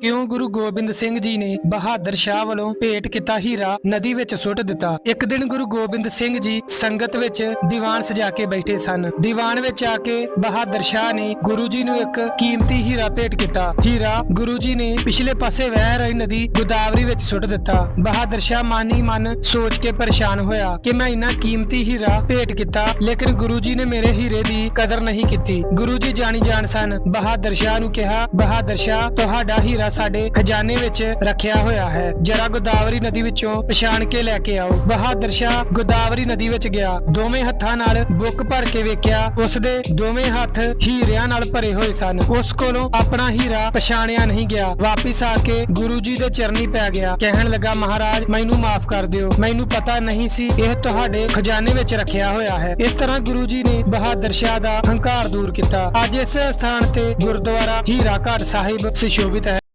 ਕਿਉਂ ਗੁਰੂ ਗੋਬਿੰਦ ਸਿੰਘ ਜੀ ਨੇ ਬਹਾਦਰ ਸ਼ਾਹ ਵੱਲੋਂ ਭੇਟ ਕੀਤਾ ਹੀਰਾ ਨਦੀ ਵਿੱਚ ਸੁੱਟ ਦਿੱਤਾ? ਇੱਕ ਦਿਨ ਗੁਰੂ ਗੋਬਿੰਦ ਸਿੰਘ ਜੀ ਸੰਗਤ ਵਿੱਚ ਦੀਵਾਨ ਸਜਾ ਕੇ ਬੈਠੇ ਸਨ। ਦੀਵਾਨ ਵਿੱਚ ਆ ਕੇ ਬਹਾਦਰ ਸ਼ਾਹ ਨੇ ਗੁਰੂ ਜੀ ਨੂੰ ਇੱਕ ਕੀਮਤੀ ਹੀਰਾ ਭੇਟ ਕੀਤਾ। ਹੀਰਾ ਗੁਰੂ ਜੀ ਨੇ ਪਿਛਲੇ ਪਾਸੇ ਵਹਿ ਰਹੀ ਨਦੀ ਗੋਦਾਵਰੀ ਵਿੱਚ ਸੁੱਟ ਦਿੱਤਾ। ਬਹਾਦਰ ਸ਼ਾਹ ਮਨ ਹੀ ਮਨ ਸੋਚ ਕੇ ਪਰੇਸ਼ਾਨ ਹੋਇਆ ਕਿ ਮੈਂ ਇੰਨਾ ਕੀਮਤੀ ਹੀਰਾ ਭੇਟ ਕੀਤਾ, ਲੇਕਿਨ ਗੁਰੂ ਜੀ ਨੇ ਮੇਰੇ ਹੀਰੇ ਦੀ ਕਦਰ ਨਹੀਂ ਕੀਤੀ। ਗੁਰੂ ਜੀ ਜਾਣੀ ਜਾਣ ਸਨ। ਬਹਾਦਰ ਸ਼ਾਹ ਨੂੰ ਕਿਹਾ, ਬਹਾਦਰ ਸ਼ਾਹ, ਤੁਹਾਡਾ ਹੀਰਾ ਸਾਡੇ ਖਜ਼ਾਨੇ ਵਿੱਚ ਰੱਖਿਆ ਹੋਇਆ ਹੈ। ਜਰਾ ਗੋਦਾਵਰੀ ਨਦੀ ਵਿੱਚੋਂ ਪਛਾਣ ਕੇ ਲੈ ਕੇ ਆਓ। ਬਹਾਦਰ ਸ਼ਾਹ ਗੋਦਾਵਰੀ ਨਦੀ ਵਿੱਚ ਗਿਆ। ਦੋਵੇਂ ਹੱਥਾਂ ਨਾਲ ਬੁੱਕ ਭਰ ਕੇ ਵੇਖਿਆ ਉਸ ਦੇ ਦੋਵੇਂ ਹੱਥ ਹੀਰਿਆਂ ਨਾਲ ਭਰੇ ਹੋਏ ਸਨ। ਉਸ ਕੋਲੋਂ ਆਪਣਾ ਹੀਰਾ ਪਛਾਣਿਆ ਨਹੀਂ ਗਿਆ। ਵਾਪਿਸ ਆ ਕੇ ਗੁਰੂ ਜੀ ਦੇ ਚਰਨੀ ਪੈ ਗਿਆ। ਕਹਿਣ ਲੱਗਾ, ਮਹਾਰਾਜ, ਮੈਨੂੰ ਮਾਫ ਕਰ ਦਿਓ। ਮੈਨੂੰ ਪਤਾ ਨਹੀਂ ਸੀ ਇਹ ਤੁਹਾਡੇ ਖਜ਼ਾਨੇ ਵਿੱਚ ਰੱਖਿਆ ਹੋਇਆ ਹੈ। ਇਸ ਤਰ੍ਹਾਂ ਗੁਰੂ ਜੀ ਨੇ ਬਹਾਦਰ ਸ਼ਾਹ ਦਾ ਹੰਕਾਰ ਦੂਰ ਕੀਤਾ। ਅੱਜ ਇਸ ਸਥਾਨ ਤੇ ਗੁਰਦੁਆਰਾ ਹੀਰਾ ਘਾਟ ਸਾਹਿਬ ਸੁਸ਼ੋਭਿਤ ਹੈ।